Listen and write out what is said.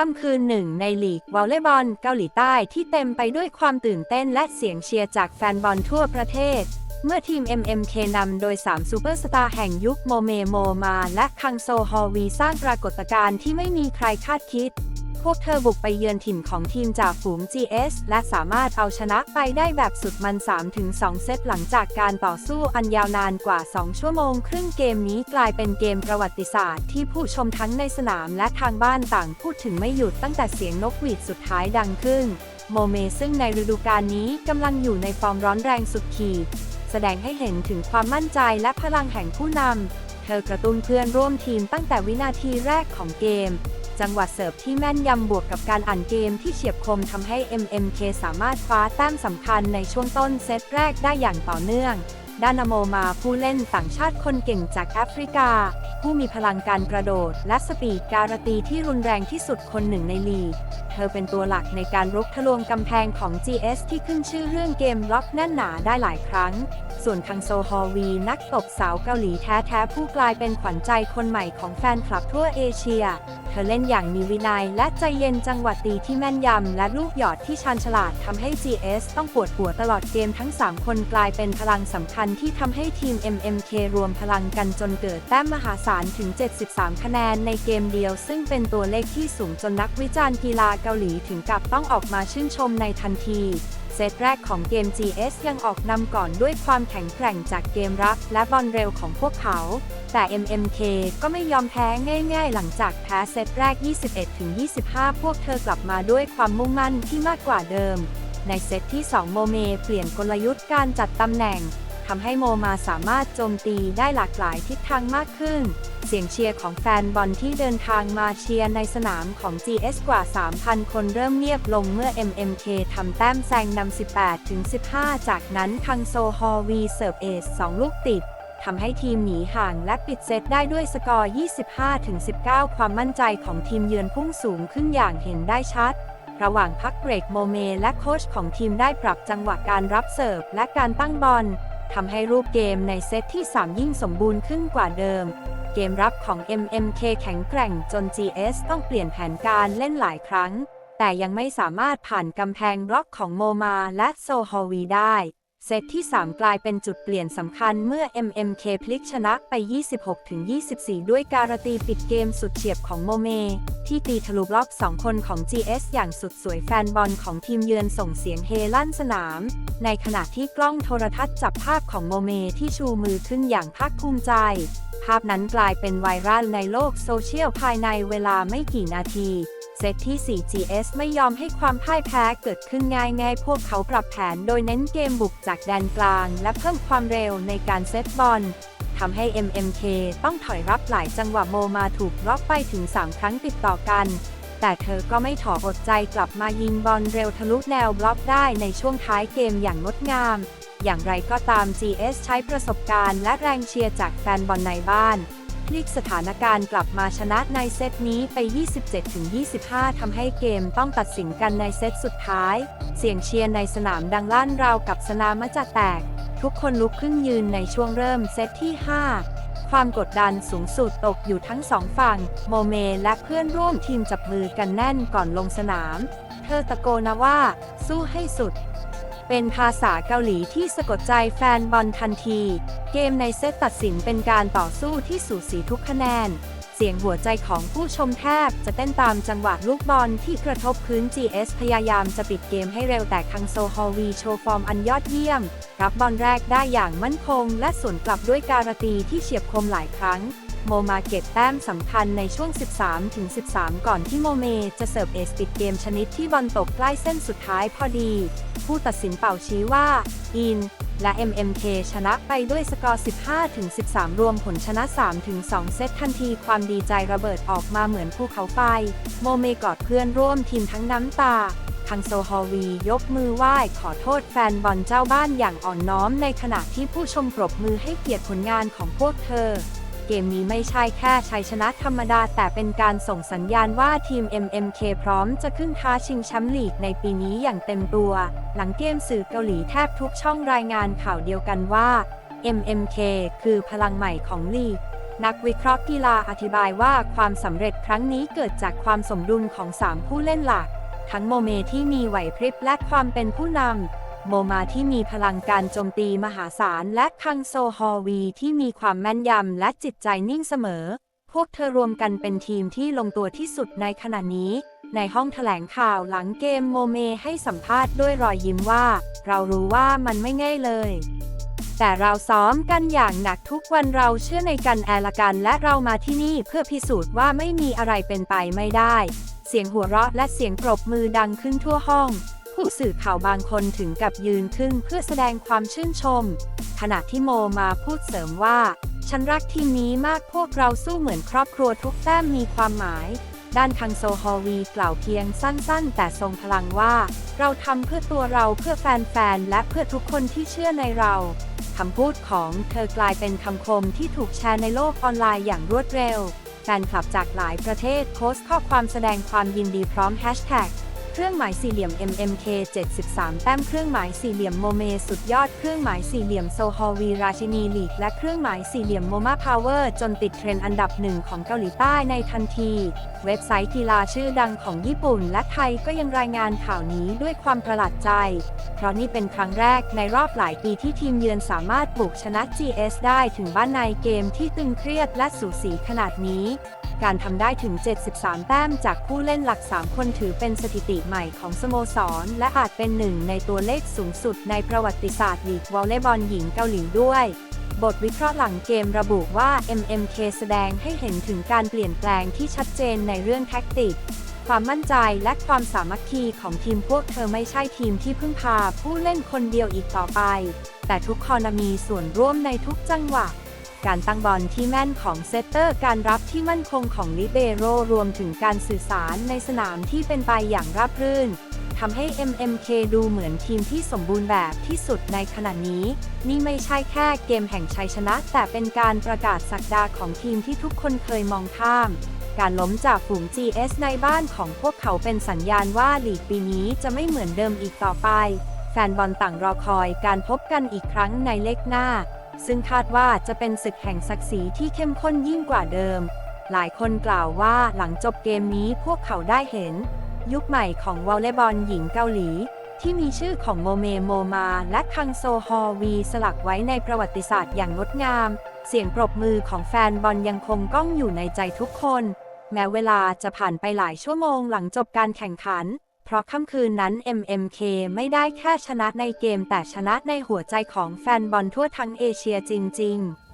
ค่ำคืนหนึ่งในลีกวอลเลย์บอลเกาหลีใต้ที่เต็มไปด้วยความตื่นเต้นและเสียงเชียร์จากแฟนบอลทั่วประเทศ เมื่อทีม MMK นำโดย 3 ซูเปอร์สตาร์แห่งยุคโมเมโมมา และคังโซฮอวีสร้างปรากฏการณ์ที่ไม่มีใครคาดคิด พวกเธอบุกไปเยือนถิ่นของทีมจากฝูง GS และสามารถเอาชนะไปได้แบบสุดมัน 3-2 เซตหลังจากการต่อสู้อันยาวนานกว่า 2 ชั่วโมง ครึ่งเกมนี้กลายเป็นเกมประวัติศาสตร์ ที่ผู้ชมทั้งในสนามและทางบ้านต่างพูดถึงไม่หยุดตั้งแต่เสียงนกหวีดสุดท้ายดังขึ้น โมเมซึ่งในฤดูกาลนี้กำลังอยู่ในฟอร์มร้อนแรงสุดขีดแสดงให้เห็นถึงความมั่นใจและพลังแห่งผู้นำเธอกระตุ้นเพื่อนร่วมทีมตั้งแต่วินาทีแรกของเกม จังหวะเสิร์ฟที่แม่นยำบวกกับการอ่านเกมที่เฉียบคมทำให้ MMK สามารถคว้าแต้มสำคัญในช่วงต้นเซตแรกได้อย่างต่อเนื่องด้านอโมมาผู้เล่นต่างชาติคนเก่งจากแอฟริกา ผู้มีพลังการกระโดด และสปีดการตีที่รุนแรงที่สุดคนหนึ่งในลีก เธอเป็นตัวหลักในการรุกทะลวงกำแพงของ GS ที่ขึ้นชื่อเรื่องเกมล็อกแน่นหนาได้หลายครั้ง ส่วนคังโซฮอวี นักตบสาวเกาหลีแท้ๆผู้กลายเป็นขวัญใจคนใหม่ของแฟนคลับทั่วเอเชีย ธอเล่นอย่างมีวินัย และใจเย็นจังหวะตีที่แม่นยำ และลูกหยอดที่ชาญฉลาดทำให้ GS ต้องปวดหัวตลอดเกมทั้ง 3 คนกลายเป็นพลังสำคัญที่ทำให้ทีม MMK รวมพลังกันจนเกิดแต้มมหาศาลถึง 73 คะแนนในเกมเดียว ซึ่งเป็นตัวเลขที่สูงจนนักวิจารณ์กีฬาเกาหลีถึงกับต้องออกมาชื่นชมในทันที เซตแรกของเกม GS ยังออกนำก่อนด้วยความแข็งแกร่งจากเกมรับและบอลเร็วของพวกเขา แต่ MMK ก็ไม่ยอมแพ้ง่ายๆ หลังจากแพ้เซตแรก 21-25 พวกเธอกลับมาด้วยความมุ่งมั่นที่มากกว่าเดิม ในเซตที่ 2 โมเมเปลี่ยนกลยุทธ์การจัดตำแหน่งทำให้โมมาสามารถโจมตีได้หลากหลายทิศทางมากขึ้น เสียงเชียร์ของแฟนบอลที่เดินทางมาเชียร์ในสนามของ GS กว่า 3,000 คนเริ่มเงียบลงเมื่อ MMK ทำแต้มแซงนำ 18 ถึง 15 จากนั้นคังโซฮอวีเสิร์ฟเอส 2 ลูกติดทำให้ทีมหนีห่างและปิดเซตได้ด้วยสกอร์ 25ถึง19 ความมั่นใจของทีมเยือนพุ่งสูงขึ้นอย่างเห็นได้ชัด ระหว่างพักเบรกโมเม และโค้ชของทีมได้ปรับจังหวะการรับเสิร์ฟและการตั้งบอลทำให้รูปเกมในเซตที่ 3 ยิ่งสมบูรณ์ขึ้นกว่าเดิม เกมรับของ MMK แข็งแกร่งจน GS ต้องเปลี่ยนแผนการเล่นหลายครั้ง แต่ยังไม่สามารถผ่านกำแพงบล็อกของโมมาและโซฮอวีได้ เซตที่ 3 กลายเป็นจุดเปลี่ยนสำคัญเมื่อ MMK พลิกชนะไป 26-24 ด้วยการตีปิดเกมสุดเฉียบของโมเม ที่ตีทะลุบล็อก 2 คนของ GS อย่างสุดสวยแฟนบอลของทีมเยือนส่งเสียงเฮลั่นสนาม ในขณะที่กล้องโทรทัศน์จับภาพของโมเมที่ชูมือขึ้นอย่างภาคภูมิใจ ภาพนั้นกลายเป็นไวรัลในโลกโซเชียลภายในเวลาไม่กี่นาที เซตที่ 4 GS ไม่ยอมให้ความพ่ายแพ้เกิดขึ้นง่ายๆพวกเขาปรับแผนโดยเน้นเกมบุกจากแดนกลาง และเพิ่มความเร็วในการเซตบอลทำให้ MMK ต้องถอยรับหลายจังหวะโมมาถูกล็อกไปถึง 3 ครั้งติดต่อกัน แต่เธอก็ไม่ถออดใจกลับมายิงบอลเร็วทะลุแนวบล็อกได้ในช่วงท้ายเกมอย่างงดงาม อย่างไรก็ตาม GS ใช้ประสบการณ์และแรงเชียร์จากแฟนบอลในบ้านพลิกสถานการณ์กลับมาชนะในเซตนี้ไป 27-25 ทำให้เกมต้องตัดสินกันในเซตสุดท้าย เสียงเชียร์ในสนามดังลั่นราวกับสนามจะแตก ทุกคนลุกขึ้นยืนในช่วงเริ่มเซตที่ 5 ความกดดันสูงสุดตกอยู่ทั้งสองฝั่ง โมเมและเพื่อนร่วมทีมจับมือกันแน่นก่อนลงสนาม เธอตะโกนว่า สู้ให้สุด เป็นภาษาเกาหลีที่สะกดใจแฟนบอลทันที เกมในเซตตัดสินเป็นการต่อสู้ที่สูสีทุกคะแนน เสียงหัวใจของผู้ชมแทบจะเต้นตามจังหวะลูกบอลที่กระทบพื้น GS พยายามจะปิดเกมให้เร็วแต่คังโซฮอวีโชว์ฟอร์มอันยอดเยี่ยม รับบอลแรกได้อย่างมั่นคง และสวนกลับด้วยการตีที่เฉียบคมหลายครั้ง โมมาเก็บแต้มสำคัญในช่วง 13-13 ก่อนที่โมเมจะเสิร์ฟเอสปิดเกมชนิดที่บอลตกใกล้เส้นสุดท้ายพอดี ผู้ตัดสินเป่าชี้ว่า อิน และ MMK ชนะไปด้วยสกอร์ 15-13 รวมผลชนะ 3-2 เซตทันทีความดีใจระเบิดออกมาเหมือนภูเขาไฟ โมเมกอดเพื่อนร่วมทีมทั้งน้ำตาคังโซฮอวียกมือไหว้ขอโทษแฟนบอลเจ้าบ้านอย่างอ่อนน้อมในขณะที่ผู้ชมปรบมือให้เกียรติผลงานของพวกเธอ เกมนี้ไม่ใช่แค่ชัยชนะธรรมดา แต่เป็นการส่งสัญญาณว่าทีม MMK พร้อมจะขึ้นท้าชิงแชมป์ลีกในปีนี้อย่างเต็มตัว หลังเกมสื่อเกาหลีแทบทุกช่องรายงานข่าวเดียวกันว่า MMK คือพลังใหม่ของลีก นักวิเคราะห์กีฬาอธิบายว่าความสำเร็จครั้งนี้เกิดจากความสมดุลของ 3 ผู้เล่นหลัก ทั้งโมเมที่มีไหวพริบและความเป็นผู้นำ โมมาที่มีพลังการโจมตีมหาศาล และคังโซฮอวีที่มีความแม่นยำและจิตใจนิ่งเสมอ พวกเธอรวมกันเป็นทีมที่ลงตัวที่สุดในขณะนี้ ในห้องแถลงข่าวหลังเกมโมเมให้สัมภาษณ์ด้วยรอยยิ้มว่า เรารู้ว่ามันไม่ง่ายเลยแต่เราซ้อมกันอย่างหนักทุกวันเราเชื่อในกันแอลกันและเรามาที่นี่เพื่อพิสูจน์ว่าไม่มีอะไรเป็นไปไม่ได้ เสียงหัวเราะและเสียงปรบมือดังขึ้นทั่วห้อง ผู้สื่อข่าวบางคนถึงกับยืนขึ้นเพื่อแสดงความชื่นชม ขณะที่โมมาพูดเสริมว่า ฉันรักทีมนี้มากพวกเราสู้เหมือนครอบครัวทุกแต้มมีความหมาย ด้านคังโซฮอวีกล่าวเพียงสั้นๆ แต่ทรงพลังว่า เราทำเพื่อตัวเราเพื่อแฟนๆ และเพื่อทุกคนที่เชื่อในเราคำพูดของเธอกลายเป็นคำคมที่ถูกแชร์ในโลกออนไลน์อย่างรวดเร็วแฟนคลับจากหลายประเทศโพสต์ข้อความแสดงความยินดีพร้อมแฮชแท็ก เครื่องหมายสี่เหลี่ยม MMK 73 แต้มเครื่องหมายสี่เหลี่ยมโมเมสุดยอดเครื่องหมายสี่เหลี่ยมโซฮอวีราชินีลีกและเครื่องหมายสี่เหลี่ยมโมมาพาวเวอร์จนติดเทรนด์อันดับหนึ่งของเกาหลีใต้ในทันที เว็บไซต์กีฬาชื่อดังของญี่ปุ่นและไทยก็ยังรายงานข่าวนี้ด้วยความประหลาดใจ เพราะนี่เป็นครั้งแรกในรอบหลายปีที่ทีมเยือนสามารถบุกชนะ GS ได้ถึงบ้านในเกมที่ตึงเครียดและสูสีขนาดนี้ การทำได้ถึง 73 แต้มจากผู้เล่นหลัก 3 คนถือเป็นสถิติใหม่ของสโมสร และอาจเป็นหนึ่งในตัวเลขสูงสุดในประวัติศาสตร์ลีกวอลเลย์บอลหญิงเกาหลีด้วย บทวิเคราะห์หลังเกมระบุว่า MMK แสดงให้เห็นถึงการเปลี่ยนแปลงที่ชัดเจนในเรื่องแท็กติกความมั่นใจและความสามัคคีของทีมพวกเธอไม่ใช่ทีมที่พึ่งพาผู้เล่นคนเดียวอีกต่อไป แต่ทุกคนมีส่วนร่วมในทุกจังหวะ การตั้งบอลที่แม่นของเซตเตอร์ การรับที่มั่นคงของลิเบโรรวมถึงการสื่อสารในสนามที่เป็นไปอย่างราบรื่นทำให้ MMK ดูเหมือนทีมที่สมบูรณ์แบบที่สุดในขณะนี้ นี่ไม่ใช่แค่เกมแห่งชัยชนะ แต่เป็นการประกาศสักดาของทีมที่ทุกคนเคยมองข้าม การล้มจากฝูง GS ในบ้านของพวกเขาเป็นสัญญาณว่าลีกปีนี้จะไม่เหมือนเดิมอีกต่อไป แฟนบอลต่างรอคอยการพบกันอีกครั้งในเลขหน้า ซึ่งคาดว่าจะเป็นศึกแห่งศักดิ์ศรีที่เข้มข้นยิ่งกว่าเดิม หลายคนกล่าวว่าหลังจบเกมนี้พวกเขาได้เห็น ยุคใหม่ของวอลเลย์บอลหญิงเกาหลี ที่มีชื่อของโมเมโมมา และคังโซฮอวีสลักไว้ในประวัติศาสตร์อย่างงดงาม เสียงปรบมือของแฟนบอลยังคงก้องอยู่ในใจทุกคน แม้เวลาจะผ่านไปหลายชั่วโมงหลังจบการแข่งขัน เพราะค่ำคืนนั้น MMK ไม่ได้แค่ชนะในเกมแต่ชนะในหัวใจของแฟนบอลทั่วทั้งเอเชียจริง ๆ